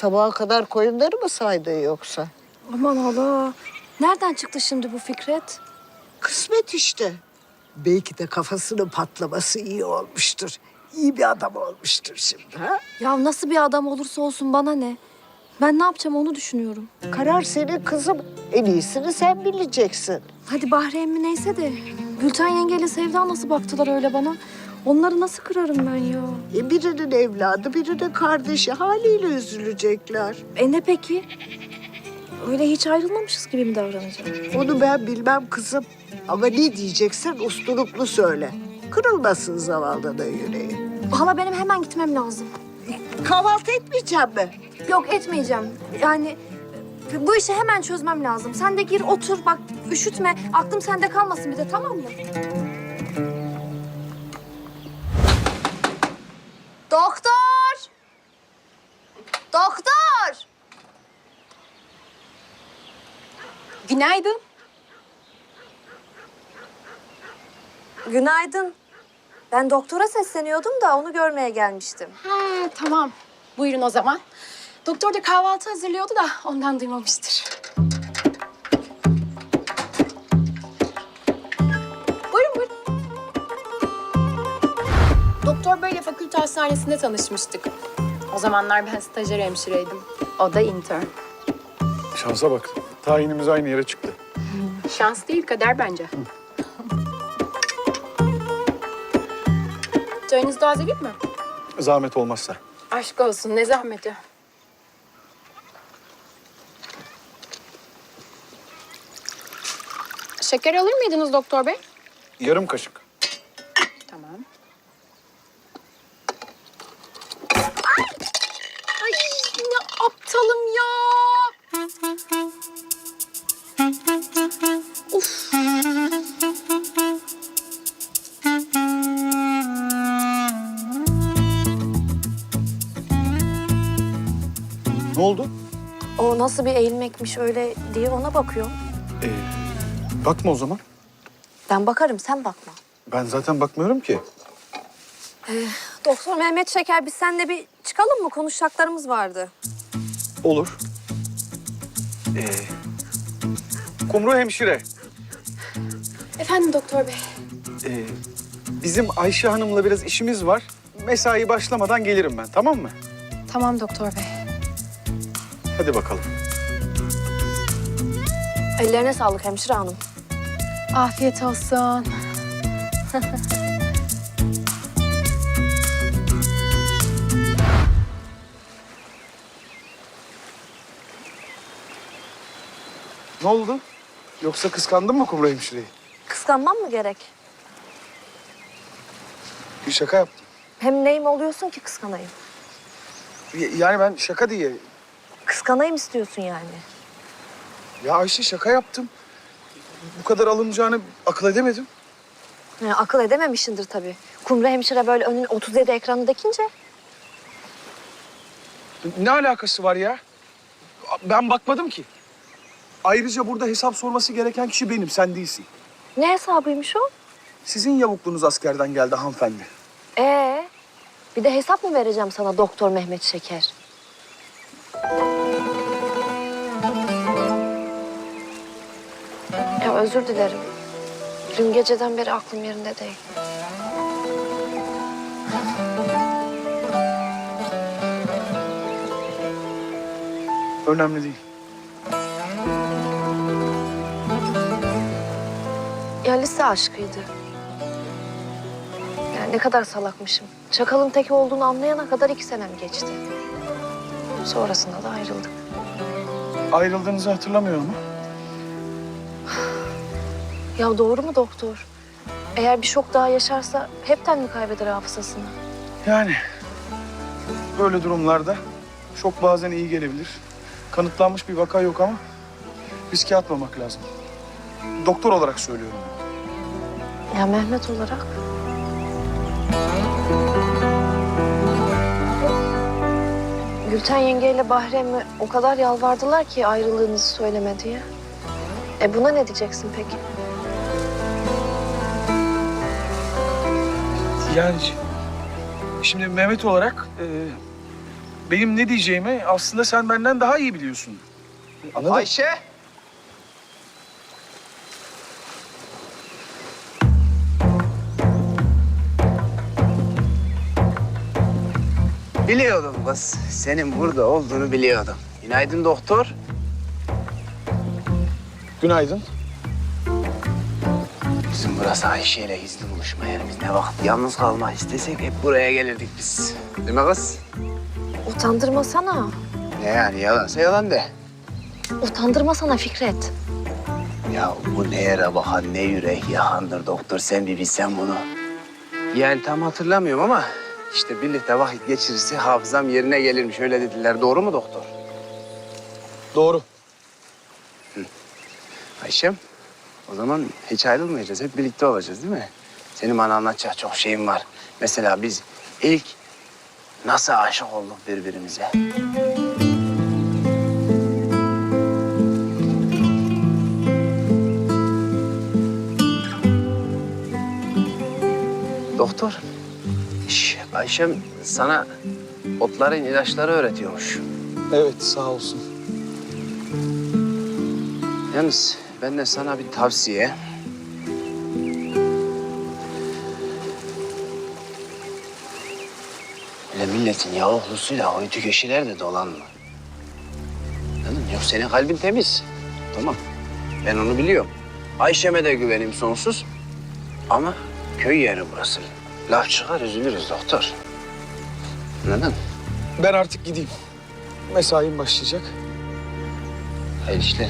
Sabaha kadar koyunları mı saydı yoksa? Aman Allah. Nereden çıktı şimdi bu Fikret? Kısmet işte. Belki de kafasının patlaması iyi olmuştur. İyi bir adam olmuştur şimdi ha? Ya nasıl bir adam olursa olsun bana ne? Ben ne yapacağım onu düşünüyorum. Karar senin kızım. En iyisini sen bileceksin. Hadi Bahri emmi neyse de Gülten yengeyle Sevda nasıl baktılar öyle bana? Onları nasıl kırarım ben ya? E birinin evladı, birinin kardeşi haliyle üzülecekler. E ne peki? Öyle hiç ayrılmamışız gibi mi davranacağım? Onu ben bilmem kızım. Ama ne diyeceksen usturuplu söyle. Kırılmasın zavallının yüreği. Hala benim hemen gitmem lazım. Kahvaltı etmeyeceğim mi? Yok etmeyeceğim. Yani bu işi hemen çözmem lazım. Sen de gir otur bak üşütme. Aklım sende kalmasın bir de tamam mı? Doktor! Doktor! Günaydın. Günaydın. Ben doktora sesleniyordum da onu görmeye gelmiştim. Ha, tamam. Buyurun o zaman. Doktor da kahvaltı hazırlıyordu da ondan duymamıştır. Hastanesinde tanışmıştık. O zamanlar ben stajyer hemşireydim. O da intern. Şansa bak. Tayinimiz aynı yere çıktı. Şans değil kader bence. Çayınız değil mi? Zahmet olmazsa. Aşk olsun ne zahmeti. Şeker alır mıydınız doktor bey? Yarım kaşık. Nasıl bir eğilmekmiş öyle diye ona bakıyorum. Ee, bakma o zaman. Ben bakarım sen bakma. Ben zaten bakmıyorum ki. Doktor Mehmet Şeker biz seninle bir çıkalım mı? Konuşacaklarımız vardı. Olur. Ee, Kumru hemşire. Efendim doktor bey. ee, bizim Ayşe Hanım'la biraz işimiz var. Mesai başlamadan gelirim ben, tamam mı? Tamam doktor bey. Hadi bakalım. Ellerine sağlık hemşire hanım. Afiyet olsun. Ne oldu? Yoksa kıskandın mı Kumru hemşireyi? Kıskanmam mı gerek? Bir şaka yaptım. Hem neyim oluyorsun ki kıskanayım? Y- Yani ben şaka diye. Kıskanayım istiyorsun yani. Ya Ayşe şaka yaptım. Bu kadar alınacağını akıl edemedim. Ya, akıl edememişsindir tabii. Kumru hemşire böyle önün 37 ekranı dikince. Ne alakası var ya? Ben bakmadım ki. Ayrıca burada hesap sorması gereken kişi benim, sen değilsin. Ne hesabıymış o? Sizin yavukluğunuz askerden geldi hanımefendi. Ee, bir de hesap mı vereceğim sana Doktor Mehmet Şeker? Özür dilerim. Dün geceden beri aklım yerinde değil. Önemli değil. Ya lise aşkıydı. Yani ne kadar salakmışım. Çakalın teki olduğunu anlayana kadar iki senem geçti. Sonrasında da ayrıldık. Ayrıldığınızı hatırlamıyorum ama. Ya doğru mu doktor? Eğer bir şok daha yaşarsa hepten mi kaybeder hafızasını? Yani böyle durumlarda şok bazen iyi gelebilir. Kanıtlanmış bir vaka yok ama riske atmamak lazım. Doktor olarak söylüyorum. Ya Mehmet olarak? Gülten yengeyle Bahrem'i o kadar yalvardılar ki ayrılığınızı söyleme diye. E buna ne diyeceksin peki? Yani şimdi Mehmet olarak e, benim ne diyeceğimi aslında sen benden daha iyi biliyorsun. Anladın? Ayşe. Biliyordum kız. Senin burada olduğunu biliyordum. Günaydın doktor. Günaydın. Bizim burası Ayşe ile gizli buluşma yerimiz. Ne vakit yalnız kalmak istesek hep buraya gelirdik biz. Değil mi kız? Utandırmasana. Ne yani yalansa yalan de. Utandırmasana Fikret. Ya bu ne yere bakan ne yürek yakandır doktor sen bir bilsen bunu. Yani tam hatırlamıyorum ama işte birlikte vakit geçirirse hafızam yerine gelirmiş öyle dediler. Doğru mu doktor? Doğru. Ayşem o zaman hiç ayrılmayacağız. Hep birlikte olacağız değil mi? Senin bana anlatacak çok şeyim var. Mesela biz ilk nasıl aşık olduk birbirimize? Doktor, şş, Ayşem sana otların ilaçları öğretiyormuş. Evet sağ olsun. Yalnız ben de sana bir tavsiye. Öyle milletin yavuklusuyla oytu köşelerde dolanma. Anladın mı? Yok senin kalbin temiz. Tamam. Ben onu biliyorum. Ayşem'e de güvenim sonsuz. Ama köy yeri burası. Laf çıkar üzülürüz doktor. Anladın? Ben artık gideyim. Mesaim başlayacak. Hayırlı işler.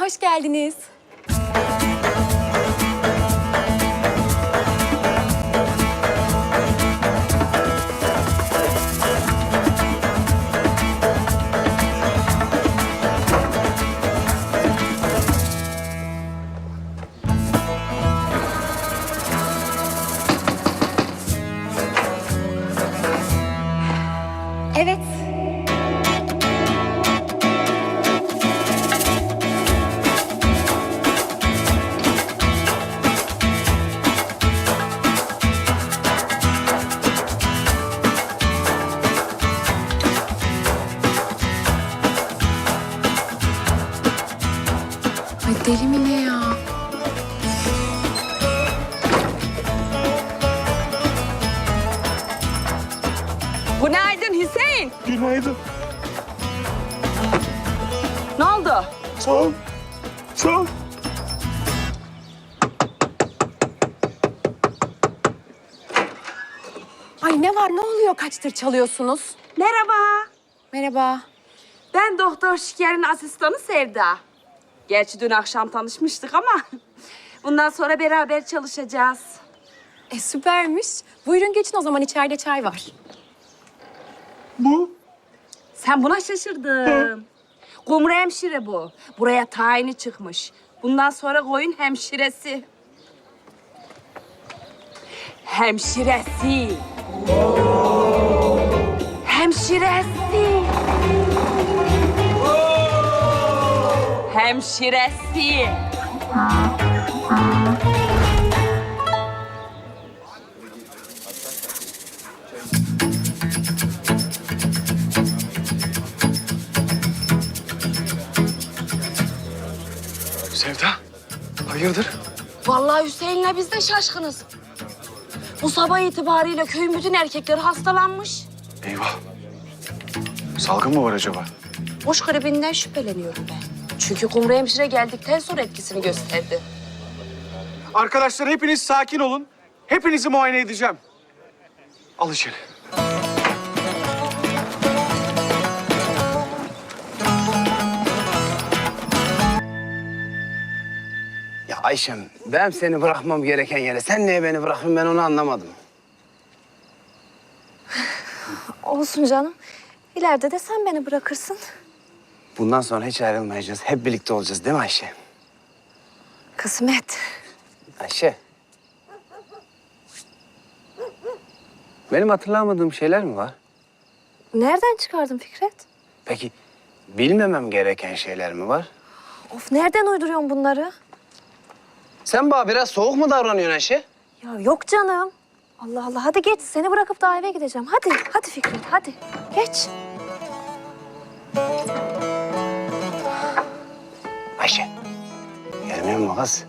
Hoş geldiniz. Evet. Hüseyin. Günaydın. Ne oldu? Sağ ol. Sağ ol. Ay ne var, ne oluyor? Kaçtır çalıyorsunuz? Merhaba. Merhaba. Ben Doktor Şiker'in asistanı Sevda. Gerçi dün akşam tanışmıştık ama bundan sonra beraber çalışacağız. E süpermiş. Buyurun geçin o zaman içeride çay var. Bu? Sen buna şaşırdın. Kumru hemşire bu. Buraya tayini çıkmış. Bundan sonra koyun hemşiresi. Hemşiresi. Hemşiresi. Hemşiresi. Hayırdır? Vallahi Hüseyin'le biz de şaşkınız. Bu sabah itibariyle köyün bütün erkekleri hastalanmış. Eyvah. Salgın mı var acaba? tifoş gribinden şüpheleniyorum ben. Çünkü Kumru hemşire geldikten sonra etkisini gösterdi. Arkadaşlar hepiniz sakin olun. Hepinizi muayene edeceğim. Al içeri. Ya Ayşem ben seni bırakmam gereken yere sen niye beni bırakıyorsun ben onu anlamadım. Olsun canım. İleride de sen beni bırakırsın. Bundan sonra hiç ayrılmayacağız. Hep birlikte olacağız değil mi Ayşe? Kısmet. Ayşe. Benim hatırlamadığım şeyler mi var? Nereden çıkardın Fikret? Peki bilmemem gereken şeyler mi var? Of nereden uyduruyorsun bunları? Sen bana biraz soğuk mu davranıyorsun Ayşe? Ya yok canım. Allah Allah hadi geç seni bırakıp daha eve gideceğim. Hadi hadi Fikret hadi geç. Ayşe. Gelmiyor mu kız?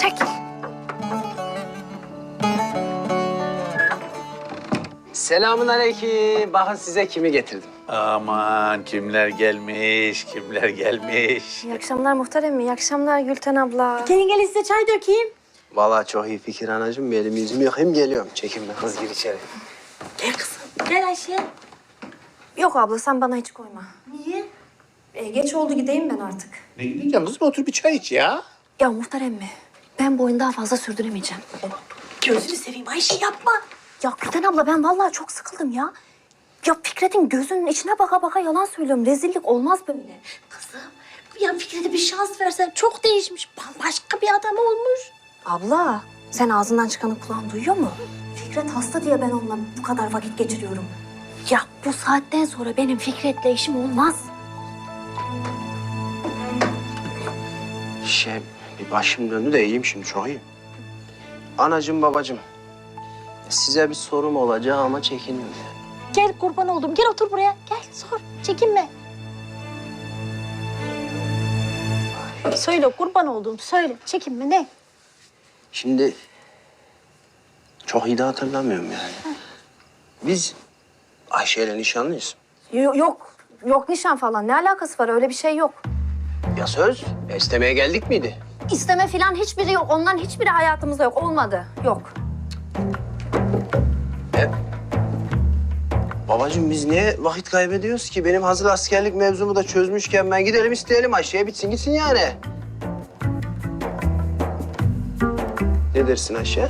Çekil. Selamun aleyküm. Bakın size kimi getirdim. Aman kimler gelmiş, kimler gelmiş. İyi akşamlar muhterem. İyi akşamlar Gülten abla. Gelin gelin size çay dökeyim. Vallahi çok iyi fikir anacığım. Bir elimi yüzümü yıkayayım geliyorum. Çekinme kız gir içeri. Gel kızım. Gel Ayşe. Yok abla sen bana hiç koyma. Niye? E, geç oldu gideyim ben artık. Ne gideceğim kızım otur bir çay iç ya. Ya muhterem mi? Ben bu oyunu daha fazla sürdüremeyeceğim. Gözünü seveyim Ayşe yapma. Ya Gülten abla ben vallahi çok sıkıldım ya. Ya Fikret'in gözünün içine baka baka yalan söylüyorum. Rezillik olmaz böyle. Kızım ya Fikret'e bir şans versen çok değişmiş. Bambaşka bir adam olmuş. Abla sen ağzından çıkanı kulağın duyuyor mu? Fikret hasta diye ben onunla bu kadar vakit geçiriyorum. Ya bu saatten sonra benim Fikret'le işim olmaz. Şey bir başım döndü de iyiyim şimdi çok iyiyim. Anacığım babacığım. Size bir sorum olacak ama çekiniyorum. Gel kurban oldum. Gel otur buraya. Gel sor. Çekinme. Söyle kurban oldum. Söyle. Çekinme ne? Şimdi çok iyi de hatırlamıyorum yani. Biz Ayşe'yle nişanlıyız. Yo- yok, yok nişan falan. Ne alakası var? Öyle bir şey yok. Ya söz? İstemeye geldik miydi? İsteme falan hiçbiri yok. Onların hiçbiri hayatımızda yok. Olmadı. Yok. Babacığım biz niye vakit kaybediyoruz ki? Benim hazır askerlik mevzumu da çözmüşken ben gidelim isteyelim Ayşe'ye bitsin gitsin yani. Ne dersin Ayşe?